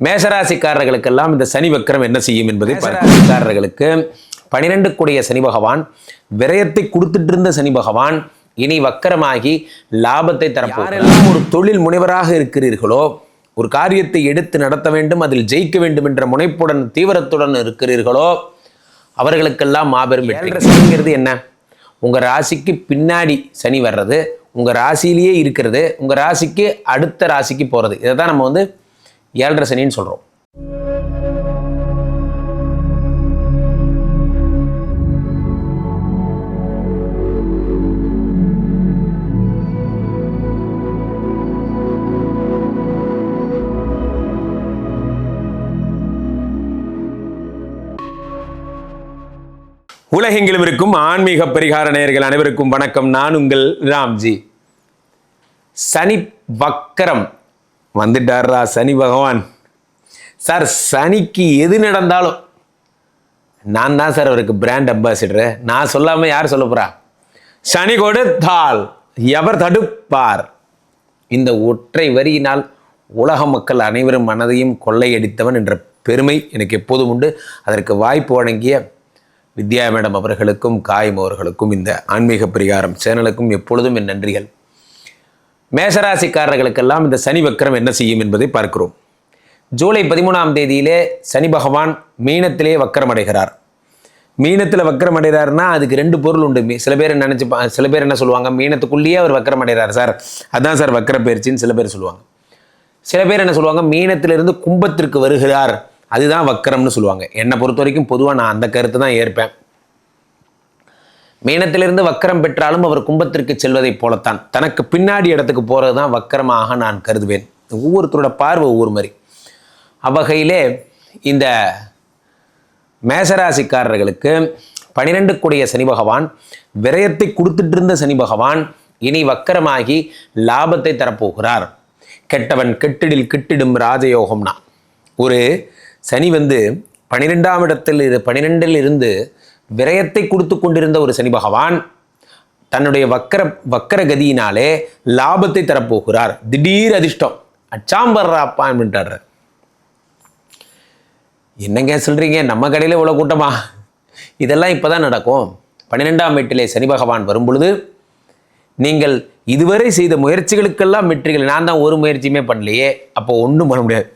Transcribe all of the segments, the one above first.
மேசராசிக்காரர்களுக்கெல்லாம் இந்த சனி வக்கரம் என்ன செய்யும் என்பதை மேசராசிக்காரர்களுக்கு பனிரெண்டு கூடிய சனி பகவான் விரயத்தை கொடுத்துட்டு இருந்த சனி பகவான் இனி வக்கரமாகி லாபத்தை தரப்போ யாரெல்லாம் ஒரு தொழில் முனைவராக இருக்கிறீர்களோ ஒரு காரியத்தை எடுத்து நடத்த வேண்டும் அதில் ஜெயிக்க வேண்டும் என்ற முனைப்புடன் தீவிரத்துடன் இருக்கிறீர்களோ அவர்களுக்கெல்லாம் மாபெரும் வெற்றி. சனிங்கிறது என்ன? உங்கள் ராசிக்கு பின்னாடி சனி வர்றது உங்கள் ராசியிலேயே இருக்கிறது உங்கள் ராசிக்கு அடுத்த ராசிக்கு போகிறது இதை தான் நம்ம வந்து ஏழரை சனின்னு சொல்கிறோம் உலகெங்கிலும் இருக்கும் ஆன்மீக பரிகார நேயர்கள் அனைவருக்கும் வணக்கம். நான் உங்கள் ராம்ஜி. சனி வக்கரம் வந்துட்டாரா சனி பகவான். சார் சனிக்கு எது நடந்தாலும் நான் தான் சார் அவருக்கு பிராண்ட் அம்பாசிடரு நான் சொல்லாமல் யார் சொல்ல போறா? சனி கொடுத்தால் எவர் தடுப்பார்? இந்த ஒற்றை வரியினால் உலக மக்கள் அனைவரும் மனதையும் கொள்ளையடித்தவன் என்ற பெருமை எனக்கு எப்போதும் உண்டு. அதற்கு வாய்ப்பு வழங்கிய வித்யா மேடம் அவர்களுக்கும் காயம் அவர்களுக்கும் இந்த ஆன்மீக பரிகாரம் சேனலுக்கும் எப்பொழுதும் என் நன்றிகள். மேசராசிக்காரர்களுக்கெல்லாம் இந்த சனி வக்கரம் என்ன செய்யும் என்பதை பார்க்கிறோம். ஜூலை பதிமூணாம் தேதியிலே சனி பகவான் மீனத்திலே வக்கரம் அடைகிறார். மீனத்தில் வக்கரம் அடைகிறாருன்னா அதுக்கு ரெண்டு பொருள் உண்டு. சில பேர் நினச்சி சில பேர் என்ன சொல்லுவாங்க மீனத்துக்குள்ளேயே அவர் வக்கரம் அடைகிறார் சார். அதான் சார் வக்கர பயிற்சின்னு சில பேர் சொல்லுவாங்க. சில பேர் என்ன சொல்லுவாங்க மீனத்திலிருந்து கும்பத்திற்கு வருகிறார். அதுதான் வக்கரம்னு சொல்லுவாங்க. என்னை பொறுத்த வரைக்கும் பொதுவாக நான் அந்த கருத்து தான் ஏற்பேன். மீனத்திலிருந்து வக்கரம் பெற்றாலும் அவர் கும்பத்திற்கு செல்வதைப் போலத்தான். தனக்கு பின்னாடி இடத்துக்கு போகிறது தான் வக்கரமாக நான் கருதுவேன். ஒவ்வொருத்தரோட பார்வை ஒவ்வொரு மாதிரி. அவ்வகையிலே இந்த மேசராசிக்காரர்களுக்கு பனிரெண்டு கூடிய சனி பகவான் விரயத்தை கொடுத்துட்டு இருந்த சனி பகவான் இனி வக்கரமாகி லாபத்தை தரப்போகிறார். கெட்டவன் கெட்டிடில் கிட்டிடும் ராஜயோகம்னா. ஒரு சனி வந்து பனிரெண்டாம் இடத்தில் இரு பனிரெண்டில் இருந்து விரயத்தை கொடுத்து கொண்டிருந்த ஒரு சனி பகவான் தன்னுடைய வக்கர வக்கர கதியினாலே லாபத்தை தரப்போகிறார். திடீர் அதிர்ஷ்டம். அச்சாம்பர்றாப்பா அப்படின்ட்டார் என்னங்க சொல்கிறீங்க நம்ம கடையில் இவ்வளோ கூட்டமா? இதெல்லாம் இப்போ தான் நடக்கும். பன்னிரெண்டாம் வீட்டிலே சனி பகவான் வரும்பொழுது நீங்கள் இதுவரை செய்த முயற்சிகளுக்கெல்லாம் வெற்றிகள். நான் தான் ஒரு முயற்சியுமே பண்ணலையே. அப்போ ஒன்றும் பண்ண முடியாது.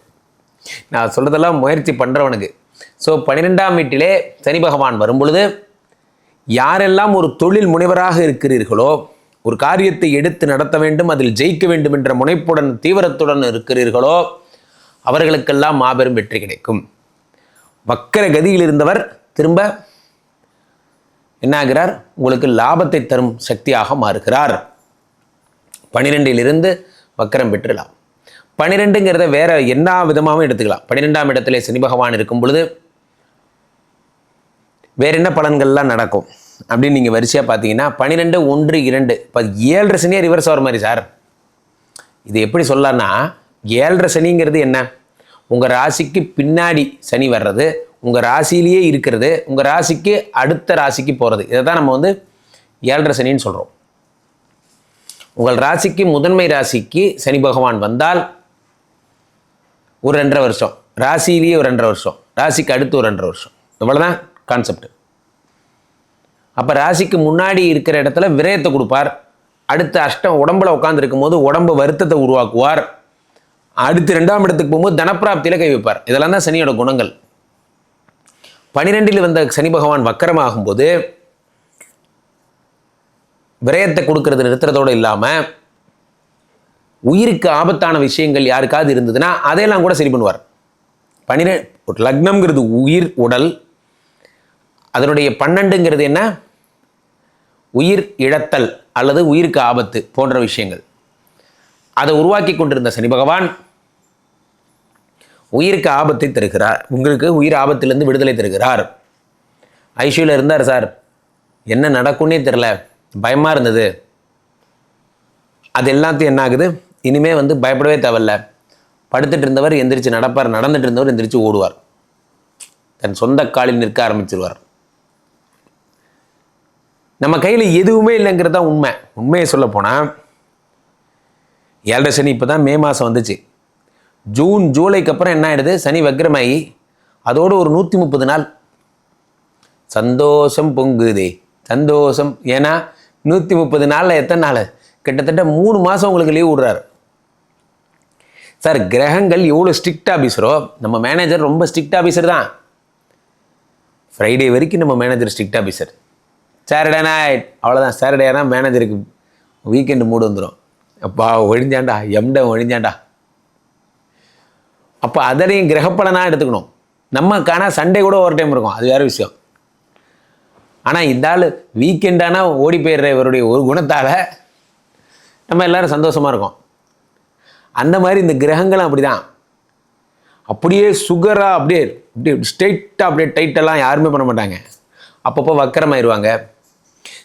நான் சொல்கிறதெல்லாம் முயற்சி பண்ணுறவனுக்கு ஸோ பன்னிரெண்டாம் வீட்டிலே சனி பகவான் வரும் பொழுது யாரெல்லாம் ஒரு தொழில் முனைவராக இருக்கிறீர்களோ ஒரு காரியத்தை எடுத்து நடத்த வேண்டும் அதில் ஜெயிக்க வேண்டும் என்ற முனைப்புடன் தீவிரத்துடன் இருக்கிறீர்களோ அவர்களுக்கெல்லாம் மாபெரும் வெற்றி கிடைக்கும். வக்கர கதியில் இருந்தவர் திரும்ப என்ன ஆகிறார் உங்களுக்கு லாபத்தை தரும் சக்தியாக மாறுகிறார். பனிரெண்டிலிருந்து வக்கரம் பெற்று லாபம் பனிரெண்டுங்கிறத வேற என்ன விதமாகவும் எடுத்துக்கலாம். பன்னிரெண்டாம் இடத்துல சனி பகவான் இருக்கும் பொழுது வேற என்ன பலன்கள்லாம் நடக்கும் அப்படின்னு நீங்கள் வரிசையாக பார்த்தீங்கன்னா பன்னிரெண்டு ஒன்று இரண்டு. இப்போ ஏழரை சனியாக ரிவர்ஸ் ஆகிற மாதிரி சார். இது எப்படி சொல்லலாம்னா ஏழரை சனிங்கிறது என்ன? உங்கள் ராசிக்கு பின்னாடி சனி வர்றது உங்கள் ராசியிலேயே இருக்கிறது உங்கள் ராசிக்கு அடுத்த ராசிக்கு போகிறது இதை தான் நம்ம வந்து ஏழரை சனின்னு சொல்கிறோம் உங்கள் ராசிக்கு முதன்மை ராசிக்கு சனி பகவான் வந்தால் ஒரு ரெண்டரை வருஷம். ராசிலேயே ஒரு ரெண்டரை வருஷம். ராசிக்கு அடுத்து ஒரு ரெண்டரை வருஷம். இவ்வளோதான் கான்செப்ட் அப்போ ராசிக்கு முன்னாடி இருக்கிற இடத்துல விரயத்தை கொடுப்பார். அடுத்து அஷ்டம் உடம்புல உட்காந்துருக்கும் போது உடம்பு வருத்தத்தை உருவாக்குவார். அடுத்து ரெண்டாம் இடத்துக்கு போகும்போது தனப்பிராப்தியில் கை வைப்பார். இதெல்லாம் தான் சனியோட குணங்கள். பனிரெண்டில் வந்த சனி பகவான் வக்கரமாகும்போது விரயத்தை கொடுக்கறது நிறுத்துறதோடு இல்லாமல் உயிருக்கு ஆபத்தான விஷயங்கள் யாருக்காவது இருந்ததுன்னா அதையெல்லாம் கூட சரி பண்ணுவார். பன்னிரெண்டு ஒரு லக்னம்ங்கிறது உயிர் உடல். அதனுடைய பன்னெண்டுங்கிறது என்ன? உயிர் இழத்தல் அல்லது உயிருக்கு ஆபத்து போன்ற விஷயங்கள். அதை உருவாக்கி கொண்டிருந்த சனி பகவான் உயிருக்கு ஆபத்தை தருகிறார். உங்களுக்கு உயிர் ஆபத்திலிருந்து விடுதலை தருகிறார். ஐசியூவில் இருந்தார் சார். என்ன நடக்கும்னே தெரில பயமாக இருந்தது. அது எல்லாத்தையும் என்ன ஆகுது இனிமேல் வந்து பயப்படவே தேவையில்ல. படுத்துட்டு இருந்தவர் எந்திரிச்சு நடப்பார் நடந்துட்டு இருந்தவர் எந்திரிச்சு ஓடுவார். தன் சொந்த காலில் நிற்க ஆரம்பிச்சிருவார். நம்ம கையில் எதுவுமே இல்லைங்கிறது தான் உண்மை. உண்மையை சொல்ல போனால் ஏழரை சனி இப்போ தான் மே மாதம் வந்துச்சு. ஜூன் ஜூலைக்கு அப்புறம் என்ன ஆயிடுது? சனி வக்ரமாயி அதோடு ஒரு நூற்றி முப்பது நாள். சந்தோஷம் பொங்குதே. சந்தோஷம். ஏன்னா நூற்றி முப்பது நாளில் எத்தனை நாள்? கிட்டத்தட்ட மூணு மாதம் உங்களுக்கு லீவ் விடுறாரு. சார் கிரகங்கள் எவ்வளோ ஸ்ட்ரிக்ட் ஆஃபீஸரோ நம்ம மேனேஜர் ரொம்ப ஸ்ட்ரிக்ட் ஆஃபீஸர் தான். ஃப்ரைடே வரைக்கும் நம்ம manager strict officer Saturday night அவ்வளோதான் சாட்டர்டேனா மேனேஜருக்கு வீக்கெண்டு மூடு வந்துடும் அப்பா ஒழிஞ்சாண்டா? எம்டம் ஒழிஞ்சாண்டா? அப்போ அதனையும் கிரகப்படனாக எடுத்துக்கணும். நமக்கான சண்டே கூட ஓவர் டைம் இருக்கும். அது வேறு விஷயம். ஆனால் இந்த ஆள் வீக்கெண்டானா ஓடி போயிடுற இவருடைய ஒரு குணத்தால் நம்ம எல்லோரும் சந்தோஷமாக இருக்கோம். அந்த மாதிரி இந்த கிரகங்களும் அப்படி தான் அப்படியே சுகராக அப்படியே அப்படியே ஸ்ட்ரெயிட்டாக அப்படியே டைட்டெல்லாம் யாருமே பண்ண மாட்டாங்க. அப்பப்போ வக்கரமாயிருவாங்க.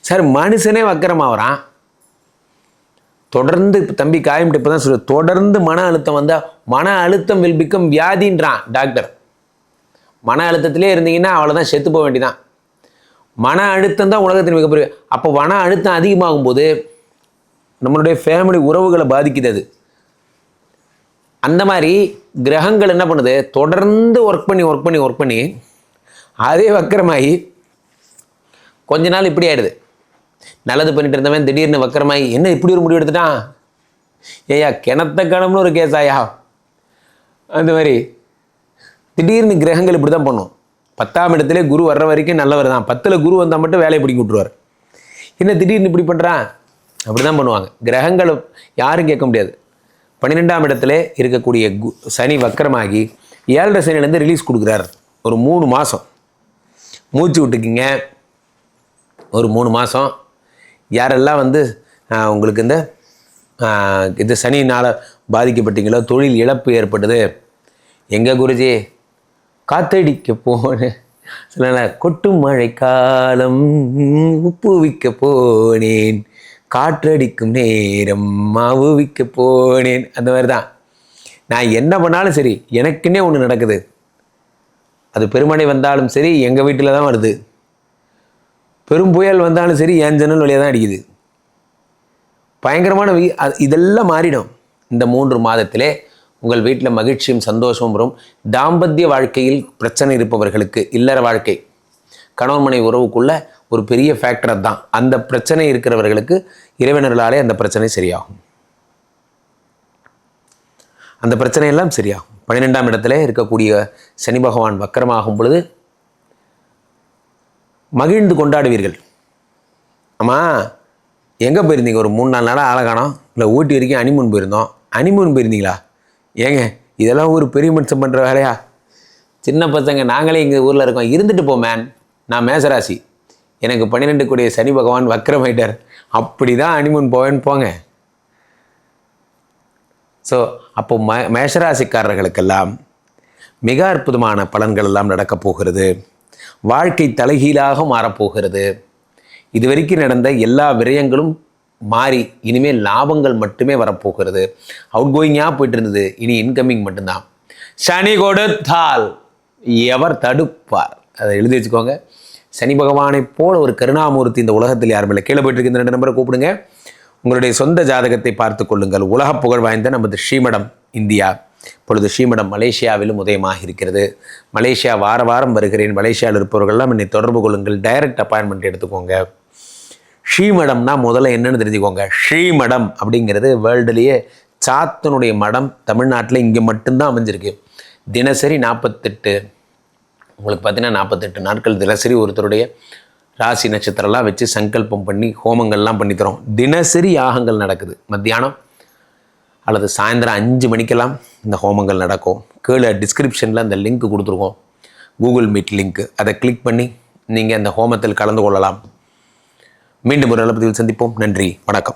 சார் மனுஷனே வக்கரமாகறான் தொடர்ந்து இப்போ தம்பி காயம்ட்டு இப்போ தான் சொல்லு தொடர்ந்து மன அழுத்தம் வந்தால் மன அழுத்தம் வில் பிகம் வியாதின்றான் டாக்டர் மன அழுத்தத்திலே இருந்தீங்கன்னா அவ்வளோதான் செத்து போக வேண்டிதான் மன அழுத்தம் தான் உலகத்தின் மிகப்பெரிய அப்போ மன அழுத்தம் அதிகமாகும் போது நம்மளுடைய ஃபேமிலி உறவுகளை பாதிக்குது அது. அந்த மாதிரி கிரகங்கள் என்ன பண்ணுது? தொடர்ந்து ஒர்க் பண்ணி ஒர்க் பண்ணி ஒர்க் பண்ணி அதே வக்கரமாகி கொஞ்ச நாள் இப்படி ஆயிடுது. நல்லது பண்ணிட்டு இருந்தவன் திடீர்னு வக்கரமாகி என்ன இப்படி ஒரு முடிவு எடுத்துட்டான்? ஏய்யா கிணத்த கணம்னு ஒரு கேஸ் ஆயா? அந்த மாதிரி. திடீர்னு கிரகங்கள் இப்படி தான் பண்ணும். பத்தாம் இடத்துல குரு வர்ற வரைக்கும் நல்லவர் தான். பத்தில் குரு வந்தால் மட்டும் வேலையை பிடிக்கி விட்ருவார் என்ன திடீர்னு இப்படி பண்ணுறான் அப்படி தான் பண்ணுவாங்க. கிரகங்களும் யாரும் கேட்க முடியாது. பன்னிரெண்டாம் இடத்துல இருக்கக்கூடிய கு சனி வக்கரமாகி ஏழரை சனிலேருந்து ரிலீஸ் கொடுக்குறார். ஒரு மூணு மாதம் மூச்சு விட்டுக்கிங்க. ஒரு மூணு மாதம் யாரெல்லாம் வந்து உங்களுக்கு இந்த இது சனினால் பாதிக்கப்பட்டீங்களோ தொழில் இழப்பு ஏற்பட்டது எங்கே குருஜி? காத்தடிக்க போனேன் சில கொட்டும் மழை காலம் உப்புவிக்க போனேன் காற்றடிக்கும் நேரம் மாவு விற்க போனேன். அந்த மாதிரி தான் நான் என்ன பண்ணாலும் சரி எனக்குன்னே ஒன்று நடக்குது. அது பெருமழை வந்தாலும் சரி எங்கள் வீட்டில் தான் வருது. பெரும் புயல் வந்தாலும் சரி என் ஜன்னல் வழியாக தான் அடிக்குது. பயங்கரமான வெயி- இதெல்லாம் மாறிடும். இந்த மூன்று மாதத்திலே உங்கள் வீட்டில் மகிழ்ச்சியும் சந்தோஷமும் வரும். தாம்பத்திய வாழ்க்கையில் பிரச்சனை இருப்பவர்களுக்கு இல்லற வாழ்க்கை. கணவன் மனை ஒரு பெரிய ஃபேக்டர் தான் அந்த பிரச்சனை இருக்கிறவர்களுக்கு இறைவனர்களாலே அந்த பிரச்சனை சரியாகும். அந்த பிரச்சனையெல்லாம் சரியாகும். பன்னிரெண்டாம் இடத்துல இருக்கக்கூடிய சனி பகவான் வக்கரமாகும் பொழுது மகிழ்ந்து கொண்டாடுவீர்கள். அம்மா எங்கே போயிருந்தீங்க? ஒரு மூணு நாலு நாளாக அழகானோம் இல்லை ஊட்டி வரைக்கும் அனிமூன் போயிருந்தோம். அனிமூன் போயிருந்தீங்களா? ஏங்க இதெல்லாம் ஒரு பெரிய மனுஷன் பண்ணுற வேலையா? சின்ன பசங்க நாங்களே எங்கள் ஊரில் இருக்கோம். இருந்துட்டு போ மேன் நான் மேசராசி. எனக்கு பன்னிரெண்டு கூடிய சனி பகவான் வக்கரமாயிட்டார் அப்படி தான் அனிமன் போவேன்னு போங்க. ஸோ அப்போ ம மேஷராசிக்காரர்களுக்கெல்லாம் மிக அற்புதமான பலன்கள் எல்லாம் நடக்கப் போகிறது. வாழ்க்கை தலைகீழாக மாறப்போகிறது. இதுவரைக்கும் நடந்த எல்லா விரயங்களும் மாறி இனிமேல் லாபங்கள் மட்டுமே வரப்போகிறது. அவுட் கோயிங்காக போயிட்டு இருந்தது இனி இன்கமிங் மட்டும்தான். சனி கொடுத்தால் எவர் தடுப்பார். அதை எழுதி வச்சுக்கோங்க. சனி பகவானை போல ஒரு கருணாமூர்த்தி இந்த உலகத்தில் யாரும் இல்லை கீழே போயிட்டு ரெண்டு நம்பரை கூப்பிடுங்க. உங்களுடைய சொந்த ஜாதகத்தை பார்த்து கொள்ளுங்கள். உலக புகழ் வாய்ந்த நமது ஸ்ரீமடம் இந்தியா. இப்பொழுது ஸ்ரீமடம் மலேசியாவிலும் உதயமாக இருக்கிறது. மலேசியா வார வாரம் வருகிறேன். மலேசியாவில் இருப்பவர்கள்லாம் என்னை தொடர்பு கொள்ளுங்கள். டைரக்ட் அப்பாயின்மெண்ட் எடுத்துக்கோங்க. ஸ்ரீமடம்னா முதல்ல என்னென்னு தெரிஞ்சுக்கோங்க. ஸ்ரீமடம் அப்படிங்கிறது வேர்ல்டுலேயே சாத்தனுடைய மடம் தமிழ்நாட்டில் இங்கே மட்டும்தான் அமைஞ்சிருக்கு. தினசரி நாற்பத்தெட்டு உங்களுக்கு பார்த்தீங்கன்னா நாற்பத்தெட்டு நாட்கள் தினசரி ஒருத்தருடைய ராசி நட்சத்திரம்லாம் வச்சு சங்கல்பம் பண்ணி ஹோமங்கள்லாம் பண்ணித்தரோம் தினசரி யாகங்கள் நடக்குது. மத்தியானம் அல்லது சாயந்தரம் அஞ்சு மணிக்கெல்லாம் இந்த ஹோமங்கள் நடக்கும். கீழே டிஸ்கிரிப்ஷனில் அந்த லிங்க் கொடுத்துருக்கோம். கூகுள் மீட் லிங்க்கு அதை கிளிக் பண்ணி நீங்கள் அந்த ஹோமத்தில் கலந்து கொள்ளலாம். மீண்டும் ஒரு நல்ல பதிவில் சந்திப்போம். நன்றி. வணக்கம்.